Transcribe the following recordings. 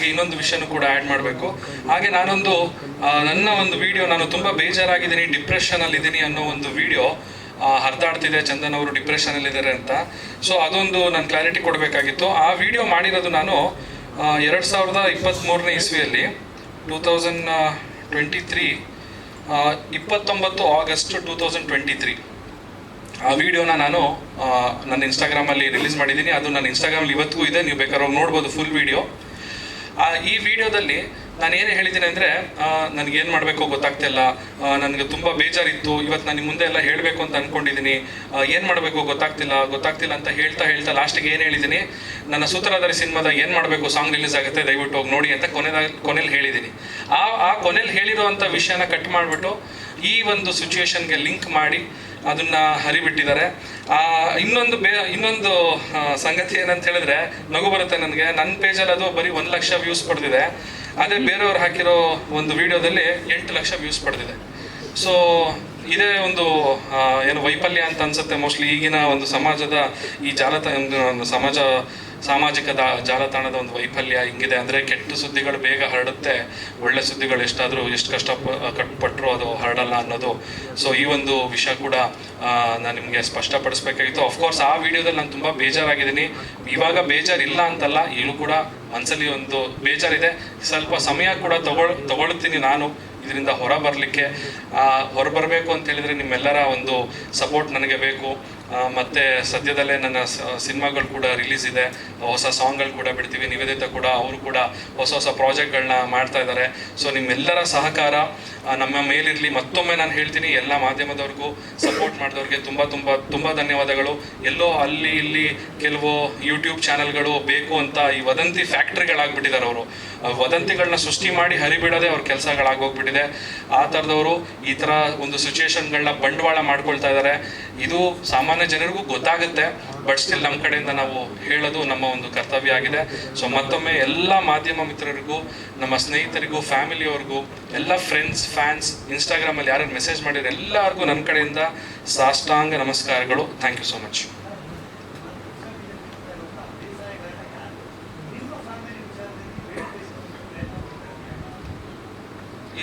ಹಾಗೆ ಇನ್ನೊಂದು ವಿಷಯನೂ ಕೂಡ ಆ್ಯಡ್ ಮಾಡಬೇಕು. ಹಾಗೆ ನಾನೊಂದು ನನ್ನ ಒಂದು ವಿಡಿಯೋ ನಾನು ತುಂಬ ಬೇಜಾರಾಗಿದ್ದೀನಿ ಡಿಪ್ರೆಷನಲ್ಲಿ ಇದ್ದೀನಿ ಅನ್ನೋ ಒಂದು ವಿಡಿಯೋ ಹರಿದಾಡ್ತಿದೆ, ಚಂದನ್ ಅವರು ಡಿಪ್ರೆಷನಲ್ಲಿದ್ದಾರೆ ಅಂತ. ಸೊ ಅದೊಂದು ನಾನು ಕ್ಲಾರಿಟಿ ಕೊಡಬೇಕಾಗಿತ್ತು. ಆ ವಿಡಿಯೋ ಮಾಡಿರೋದು ನಾನು ಎರಡು ಸಾವಿರದ ಇಪ್ಪತ್ತ್ಮೂರನೇ ಇಸ್ವಿಯಲ್ಲಿ, ಟೂ ತೌಸಂಡ್ ಟ್ವೆಂಟಿ ತ್ರೀ ಇಪ್ಪತ್ತೊಂಬತ್ತು August two thousand twenty three ಆ ವಿಡಿಯೋನ ನಾನು ನನ್ನ ಇನ್ಸ್ಟಾಗ್ರಾಮಲ್ಲಿ ರಿಲೀಸ್ ಮಾಡಿದ್ದೀನಿ. ಅದು ನನ್ನ ಇನ್ಸ್ಟಾಗ್ರಾಮಲ್ಲಿ ಇವತ್ತಿಗೂ ಇದೆ. ನೀವು ಬೇಕಾದ್ರೆ ನೋಡ್ಬೋದು ಫುಲ್ ವಿಡಿಯೋ ಈ ವಿಡಿಯೋದಲ್ಲಿ ನಾನು ಏನು ಹೇಳಿದ್ದೀನಿ ಅಂದರೆ ನನಗೇನು ಮಾಡಬೇಕು ಗೊತ್ತಾಗ್ತಿಲ್ಲ ನನಗೆ ತುಂಬ ಬೇಜಾರಿತ್ತು. ಇವತ್ತು ನಾನು ಮುಂದೆ ಎಲ್ಲ ಹೇಳಬೇಕು ಅಂತ ಅಂದ್ಕೊಂಡಿದ್ದೀನಿ ಏನು ಮಾಡಬೇಕು ಗೊತ್ತಾಗ್ತಿಲ್ಲ ಗೊತ್ತಾಗ್ತಿಲ್ಲ ಅಂತ ಹೇಳ್ತಾ ಹೇಳ್ತಾ ಲಾಸ್ಟಿಗೆ ಏನು ಹೇಳಿದ್ದೀನಿ? ನನ್ನ ಸೂತ್ರಧಾರಿ ಸಿನಿಮಾದ ಏನು ಮಾಡಬೇಕು ಸಾಂಗ್ ರಿಲೀಸ್ ಆಗುತ್ತೆ ದಯವಿಟ್ಟು ಹೋಗಿ ನೋಡಿ ಅಂತ ಕೊನೆದಾಗ ಕೊನೆಯಲ್ಲಿ ಹೇಳಿದ್ದೀನಿ. ಆ ಆ ಕೊನೆಯಲ್ಲಿ ಹೇಳಿರುವಂಥ ವಿಷಯನ ಕಟ್ ಮಾಡಿಬಿಟ್ಟು ಈ ಒಂದು ಸಿಚುವೇಶನ್ಗೆ ಲಿಂಕ್ ಮಾಡಿ ಅದನ್ನು ಹರಿಬಿಟ್ಟಿದ್ದಾರೆ. ಆ, ಇನ್ನೊಂದು ಬೇ ಇನ್ನೊಂದು ಸಂಗತಿ ಏನಂತ ಹೇಳಿದ್ರೆ ನಗು ಬರುತ್ತೆ ನನಗೆ. ನನ್ನ ಪೇಜಲ್ಲಿ ಅದು ಬರೀ ಒಂದು ಲಕ್ಷ ವ್ಯೂಸ್ ಪಡೆದಿದೆ. ಅದೇ ಬೇರೆಯವ್ರು ಹಾಕಿರೋ ಒಂದು ವಿಡಿಯೋದಲ್ಲಿ ಎಂಟು ಲಕ್ಷ ವ್ಯೂಸ್ ಪಡೆದಿದೆ. ಸೊ ಇದೇ ಒಂದು ಏನು ವೈಫಲ್ಯ ಅಂತ ಅನ್ಸುತ್ತೆ ಮೋಸ್ಟ್ಲಿ ಈಗಿನ ಒಂದು ಸಮಾಜದ ಈ ಜಾಲತಾಣ ಒಂದು ಸಮಾಜ ಸಾಮಾಜಿಕ ಜಾಲತಾಣದ ಒಂದು ವೈಫಲ್ಯ ಹಿಂಗಿದೆ ಅಂದರೆ ಕೆಟ್ಟ ಸುದ್ದಿಗಳು ಬೇಗ ಹರಡುತ್ತೆ. ಒಳ್ಳೆ ಸುದ್ದಿಗಳು ಎಷ್ಟಾದರೂ ಎಷ್ಟು ಕಷ್ಟ ಕಟ್ಪಟ್ಟರು ಅದು ಹರಡಲ್ಲ ಅನ್ನೋದು. ಸೊ ಈ ಒಂದು ವಿಷಯ ಕೂಡ ನಾನು ನಿಮಗೆ ಸ್ಪಷ್ಟಪಡಿಸ್ಬೇಕಾಗಿತ್ತು. ಅಫ್ಕೋರ್ಸ್ ಆ ವಿಡಿಯೋದಲ್ಲಿ ನಾನು ತುಂಬ ಬೇಜಾರಾಗಿದ್ದೀನಿ. ಇವಾಗ ಬೇಜಾರಿಲ್ಲ ಅಂತಲ್ಲ, ಈಗಲೂ ಕೂಡ ಮನಸ್ಸಲ್ಲಿ ಒಂದು ಬೇಜಾರಿದೆ. ಸ್ವಲ್ಪ ಸಮಯ ಕೂಡ ತಗೊಳ್, ತಗೊಳ್ತೀನಿ ನಾನು ಇದರಿಂದ ಹೊರ ಬರಲಿಕ್ಕೆ. ಹೊರ ಬರಬೇಕು ಅಂತ ಹೇಳಿದ್ರೆ ನಿಮ್ಮೆಲ್ಲರ ಒಂದು ಸಪೋರ್ಟ್ ನನಗೆ ಬೇಕು. ಮತ್ತೆ ಸದ್ಯದಲ್ಲೇ ನನ್ನ ಸಿನಿಮಾಗಳು ಕೂಡ ರಿಲೀಸ್ ಇದೆ. ಹೊಸ ಸಾಂಗ್ಗಳು ಕೂಡ ಬಿಡ್ತೀವಿ. ನಿವೇದಿತ ಕೂಡ, ಅವರು ಕೂಡ ಹೊಸ ಹೊಸ ಪ್ರಾಜೆಕ್ಟ್ಗಳನ್ನ ಮಾಡ್ತಾ ಇದ್ದಾರೆ ಸೊ ನಿಮ್ಮೆಲ್ಲರ ಸಹಕಾರ ನಮ್ಮ ಮೇಲಿರಲಿ. ಮತ್ತೊಮ್ಮೆ ನಾನು ಹೇಳ್ತೀನಿ, ಎಲ್ಲ ಮಾಧ್ಯಮದವ್ರಿಗೂ ಸಪೋರ್ಟ್ ಮಾಡಿದವ್ರಿಗೆ ತುಂಬ ತುಂಬ ತುಂಬ ಧನ್ಯವಾದಗಳು. ಎಲ್ಲೋ ಅಲ್ಲಿ, ಇಲ್ಲಿ ಕೆಲವು ಯೂಟ್ಯೂಬ್ ಚಾನೆಲ್ಗಳು ಬೇಕು ಅಂತ ಈ ವದಂತಿ ಫ್ಯಾಕ್ಟ್ರಿಗಳಾಗ್ಬಿಟ್ಟಿದ್ದಾರೆ ಅವರು. ವದಂತಿಗಳನ್ನ ಸೃಷ್ಟಿ ಮಾಡಿ ಹರಿಬಿಡದೆ ಅವ್ರ ಕೆಲಸಗಳಾಗೋಗ್ಬಿಟ್ಟಿದೆ. ಆ ಥರದವರು ಈ ಥರ ಒಂದು ಸಿಚುವೇಶನ್ಗಳನ್ನ ಬಂಡವಾಳ ಮಾಡ್ಕೊಳ್ತಾ ಇದ್ದಾರೆ ಇದು ಸಾಮಾನ್ಯ ಜನರಿಗೂ ಗೊತ್ತಾಗುತ್ತೆ ಬಟ್ ಸ್ಟಿಲ್ ನಮ್ಮ ಕಡೆಯಿಂದ ನಾವು ಹೇಳೋದು ನಮ್ಮ ಒಂದು ಕರ್ತವ್ಯ ಆಗಿದೆ. ಸೊ ಮತ್ತೊಮ್ಮೆ ಎಲ್ಲ ಮಾಧ್ಯಮ ಮಿತ್ರರಿಗೂ, ನಮ್ಮ ಸ್ನೇಹಿತರಿಗೂ ಫ್ಯಾಮಿಲಿಯವ್ರಿಗೂ ಎಲ್ಲ ಫ್ರೆಂಡ್ಸ್ ಫ್ಯಾನ್ಸ್ ಇನ್ಸ್ಟಾಗ್ರಾಮಲ್ಲಿ ಯಾರು ಮೆಸೇಜ್ ಮಾಡಿದ್ರೆ ಎಲ್ಲರಿಗೂ ನನ್ನ ಕಡೆಯಿಂದ ಸಾಷ್ಟಾಂಗ ನಮಸ್ಕಾರಗಳು. ಥ್ಯಾಂಕ್ ಯು ಸೊ ಮಚ್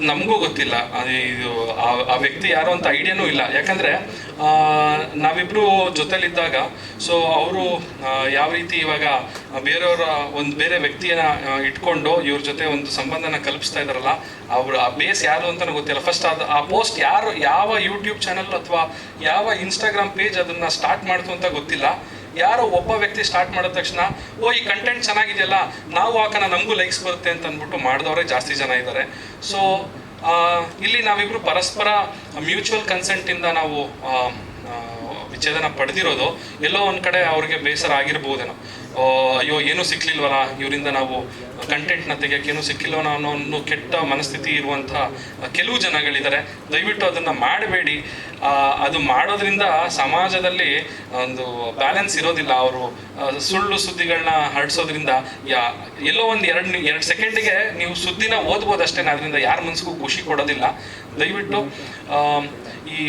ನಮಗೂ ಗೊತ್ತಿಲ್ಲ. ಅದು ಇದು ಆ- ವ್ಯಕ್ತಿ ಯಾರು ಅಂತ ಐಡಿಯಾನೂ ಇಲ್ಲ. ಯಾಕಂದರೆ ನಾವಿಬ್ಬರು ಜೊತೆಲಿದ್ದಾಗ ಸೊ ಅವರು ಯಾವ ರೀತಿ ಇವಾಗ ಬೇರೆಯವರ ಒಂದು ಬೇರೆ ವ್ಯಕ್ತಿಯನ್ನು ಇಟ್ಕೊಂಡು ಇವ್ರ ಜೊತೆ ಒಂದು ಸಂಬಂಧನ ಕಲ್ಪಿಸ್ತಾ ಇದ್ದಾರಲ್ಲ, ಅವರು ಆ ಬೇಸ್ ಯಾರು ಅಂತಲೂ ಗೊತ್ತಿಲ್ಲ. ಫಸ್ಟ್ ಅದು, ಆ ಪೋಸ್ಟ್ ಯಾರು, ಯಾವ ಯೂಟ್ಯೂಬ್ ಚಾನಲ್ ಅಥವಾ ಯಾವ ಇನ್ಸ್ಟಾಗ್ರಾಮ್ ಪೇಜ್ ಅದನ್ನು ಸ್ಟಾರ್ಟ್ ಮಾಡ್ತು ಅಂತ ಗೊತ್ತಿಲ್ಲ. ಯಾರೋ ಒಬ್ಬ ವ್ಯಕ್ತಿ ಸ್ಟಾರ್ಟ್ ಮಾಡಿದ ತಕ್ಷಣ, ಓ, ಈ ಕಂಟೆಂಟ್ ಚೆನ್ನಾಗಿದೆಯಲ್ಲ, ನಾವು ಹಾಕೋಣ ನಮಗೂ ಲೈಕ್ಸ್ ಬರುತ್ತೆ ಅಂತ ಅಂದ್ಬಿಟ್ಟು ಮಾಡಿದವರೇ ಜಾಸ್ತಿ ಜನ ಇದ್ದಾರೆ ಸೊ ಇಲ್ಲಿ ನಾವಿಬ್ರು ಪರಸ್ಪರ ಮ್ಯೂಚುವಲ್ ಕನ್ಸೆಂಟಿಂದ ನಾವು ವಿಚ್ಛೇದನ ಪಡೆದಿರೋದು ಎಲ್ಲೋ ಒಂದು ಕಡೆ ಅವ್ರಿಗೆ ಬೇಸರ ಆಗಿರ್ಬೋದೇನೋ. ಅಯ್ಯೋ, ಏನೂ ಸಿಕ್ಲಿಲ್ವಲ್ಲ? ಇವರಿಂದ ನಾವು ಕಂಟೆಂಟ್ನ ತೆಗೆಯೋಕ್ಕೇನು ಸಿಕ್ಕಿಲ್ವನೋ ಅನ್ನೋ ಒಂದು ಕೆಟ್ಟ ಮನಸ್ಥಿತಿ ಇರುವಂಥ ಕೆಲವು ಜನಗಳಿದ್ದಾರೆ. ದಯವಿಟ್ಟು ಅದನ್ನು ಮಾಡಬೇಡಿ. ಅದು ಮಾಡೋದ್ರಿಂದ ಸಮಾಜದಲ್ಲಿ ಒಂದು ಬ್ಯಾಲೆನ್ಸ್ ಇರೋದಿಲ್ಲ. ಅವರು ಸುಳ್ಳು ಸುದ್ದಿಗಳನ್ನ ಹರಡಿಸೋದ್ರಿಂದ ಯಾ, ಎಲ್ಲೋ ಒಂದು ಎರಡು ಎರಡು ಸೆಕೆಂಡಿಗೆ ನೀವು ಸುದ್ದಿನ ಓದ್ಬೋದು ಅಷ್ಟೇ ಅದರಿಂದ ಯಾರ ಮನಸ್ಸಿಗೂ ಖುಷಿ ಕೊಡೋದಿಲ್ಲ. ದಯವಿಟ್ಟು ಈ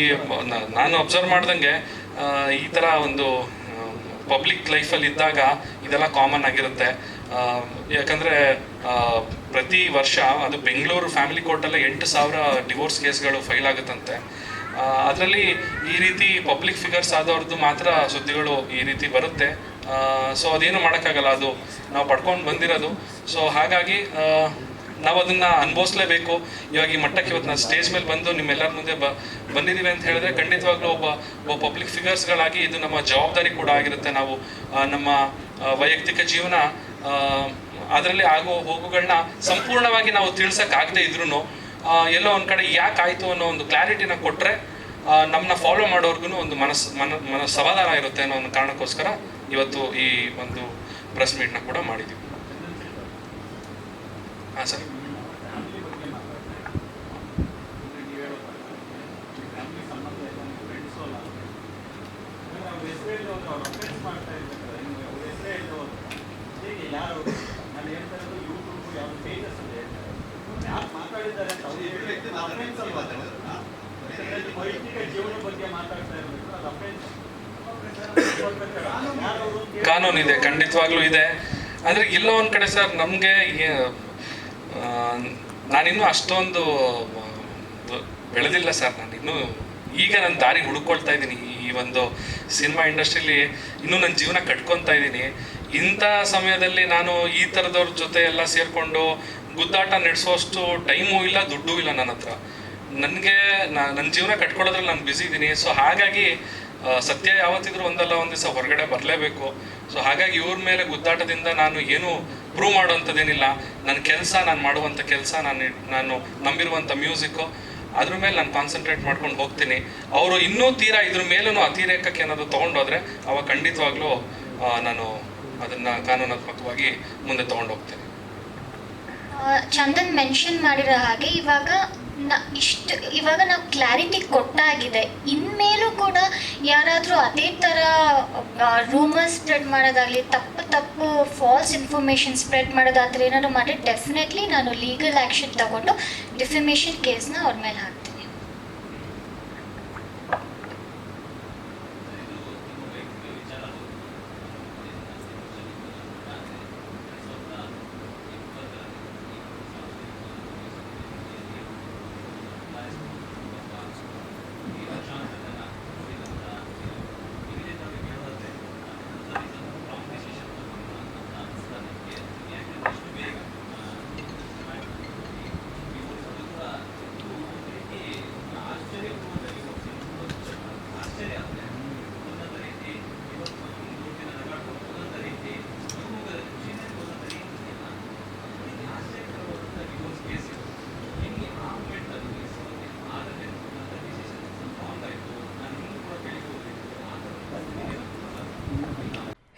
ನಾನು ಅಬ್ಸರ್ವ್ ಮಾಡ್ದಂಗೆ ಈ ಥರ ಒಂದು ಪಬ್ಲಿಕ್ ಲೈಫಲ್ಲಿ ಇದ್ದಾಗ ಇದೆಲ್ಲ ಕಾಮನ್ ಆಗಿರುತ್ತೆ. ಯಾಕಂದರೆ ಪ್ರತಿ ವರ್ಷ ಅದು ಬೆಂಗಳೂರು ಫ್ಯಾಮಿಲಿ ಕೋರ್ಟಲ್ಲೇ ಎಂಟು ಸಾವಿರ ಡಿವೋರ್ಸ್ ಕೇಸ್ಗಳು ಫೈಲ್ ಆಗುತ್ತಂತೆ. ಅದರಲ್ಲಿ ಈ ರೀತಿ ಪಬ್ಲಿಕ್ ಫಿಗರ್ಸ್ ಆದವ್ರದ್ದು ಮಾತ್ರ ಸುದ್ದಿಗಳು ಈ ರೀತಿ ಬರುತ್ತೆ. ಸೊ ಅದೇನು ಮಾಡೋಕ್ಕಾಗಲ್ಲ, ಅದು ನಾವು ಪಡ್ಕೊಂಡು ಬಂದಿರೋದು. ಸೊ ಹಾಗಾಗಿ ನಾವು ಅದನ್ನ ಅನುಭವಿಸ್ಲೇಬೇಕು. ಇವಾಗ ಈ ಮಟ್ಟಕ್ಕೆ ಇವತ್ತು ನಾನು ಸ್ಟೇಜ್ ಮೇಲೆ ಬಂದು ನಿಮ್ಮೆಲ್ಲರ ಮುಂದೆ ಬ ಬಂದಿದ್ದೀವಿ ಅಂತ ಹೇಳಿದ್ರೆ ಖಂಡಿತವಾಗ್ಲೂ ಒಬ್ಬ ಒಬ್ಬ ಪಬ್ಲಿಕ್ ಫಿಗರ್ಸ್ಗಳಾಗಿ ಇದು ನಮ್ಮ ಜವಾಬ್ದಾರಿ ಕೂಡ ಆಗಿರುತ್ತೆ. ನಾವು ನಮ್ಮ ವೈಯಕ್ತಿಕ ಜೀವನ ಅದರಲ್ಲಿ ಆಗೋ ಹೋಗುಗಳನ್ನ ಸಂಪೂರ್ಣವಾಗಿ ನಾವು ತಿಳಿಸೋಕ್ಕಾಗದೇ ಇದ್ರೂ ಎಲ್ಲೋ ಒಂದು ಕಡೆ ಯಾಕೆ ಆಯಿತು ಅನ್ನೋ ಒಂದು ಕ್ಲಾರಿಟಿನ ಕೊಟ್ಟರೆ ನಮ್ಮನ್ನ ಫಾಲೋ ಮಾಡೋರ್ಗು ಒಂದು ಮನಸ್ಸು ಮನ ಮನ ಸಮಾಧಾನ ಇರುತ್ತೆ ಅನ್ನೋ ಒಂದು ಕಾರಣಕ್ಕೋಸ್ಕರ ಇವತ್ತು ಈ ಒಂದು ಪ್ರೆಸ್ ಮೀಟ್ನ ಕೂಡ ಮಾಡಿದ್ದೀವಿ ಹಾಂ, ಸರ್. ಕಾನೂನು ಇದೆ, ಖಂಡಿತವಾಗ್ಲೂ ಇದೆ. ಅಂದರೆ ಇಲ್ಲೋ ಒಂದು ಕಡೆ ಸರ್, ನಮಗೆ ನಾನಿನ್ನೂ ಅಷ್ಟೊಂದು ಬೆಳೆದಿಲ್ಲ ಸರ್ ನಾನು ಇನ್ನೂ ಈಗ ನಾನು ದಾರಿ ಹುಡುಕೊಳ್ತಾ ಇದ್ದೀನಿ. ಈ ಒಂದು ಸಿನಿಮಾ ಇಂಡಸ್ಟ್ರಿಲಿ ಇನ್ನೂ ನನ್ನ ಜೀವನ ಕಟ್ಕೊತಾ ಇದ್ದೀನಿ. ಇಂಥ ಸಮಯದಲ್ಲಿ ನಾನು ಈ ಥರದವ್ರ ಜೊತೆ ಎಲ್ಲ ಸೇರಿಕೊಂಡು ಗುದ್ದಾಟ ನಡೆಸೋಷ್ಟು ಟೈಮೂ ಇಲ್ಲ, ದುಡ್ಡು ಇಲ್ಲ ನನ್ನ ಹತ್ರ. ನನಗೆ ನನ್ನ ಜೀವನ ಕಟ್ಕೊಳ್ಳೋದ್ರಲ್ಲಿ ನಾನು ಬ್ಯುಸಿ ಇದ್ದೀನಿ ಸೊ ಹಾಗಾಗಿ ಸತ್ಯ ಯಾವತ್ತಿದ್ರೂ ಒಂದಲ್ಲ, ಒಂದು ದಿವಸ ಹೊರಗಡೆ ಬರಲೇಬೇಕು. ಸೊ ಹಾಗಾಗಿ ಇವ್ರ ಮೇಲೆ ಗುದ್ದಾಟದಿಂದ ನಾನು ಏನು ಪ್ರೂವ್ ಮಾಡುವಂಥದ್ದೇನಿಲ್ಲ. ನನ್ನ ಕೆಲಸ, ನಾನು ಮಾಡುವಂಥ ಕೆಲಸ, ನಾನು ನಾನು ನಂಬಿರುವಂಥ ಮ್ಯೂಸಿಕ್ಕು ಅದ್ರ ಮೇಲೆ ನಾನು ಕಾನ್ಸಂಟ್ರೇಟ್ ಮಾಡ್ಕೊಂಡು ಹೋಗ್ತೀನಿ. ಅವರು ಇನ್ನೂ ತೀರಾ ಇದ್ರ ಮೇಲೂ ಅತಿರೇಕಕ್ಕೆ ಏನಾದರೂ ತೊಗೊಂಡೋದ್ರೆ ಅವಾಗ ಖಂಡಿತವಾಗ್ಲೂ ನಾನು ಅದನ್ನು ಕಾನೂನಾತ್ಮಕವಾಗಿ ಮುಂದೆ ತೊಗೊಂಡು ಹೋಗ್ತೀನಿ ಚಂದನ್ ಮೆನ್ಷನ್ ಮಾಡಿರೋ ಹಾಗೆ ಇವಾಗ ನ ಇಷ್ಟು ಇವಾಗ ನಾವು ಕ್ಲಾರಿಟಿ ಕೊಟ್ಟಾಗಿದೆ. ಇನ್ಮೇಲೂ ಕೂಡ ಯಾರಾದರೂ ಅದೇ ಥರ ರೂಮರ್ಸ್ ಸ್ಪ್ರೆಡ್ ಮಾಡೋದಾಗಲಿ, ತಪ್ಪು ತಪ್ಪು ಫಾಲ್ಸ್ ಇನ್ಫಾರ್ಮೇಷನ್ ಸ್ಪ್ರೆಡ್ ಮಾಡೋದಾದ್ರೆ ಏನಾದ್ರು ಮಾಡಿ ಡೆಫಿನೆಟ್ಲಿ ನಾನು ಲೀಗಲ್ ಆ್ಯಕ್ಷನ್ ತಗೊಂಡು ಡಿಫಿಮೇಷನ್ ಕೇಸ್ನ ಅವ್ರ ಮೇಲೆ ಹಾಕ್ತೀನಿ.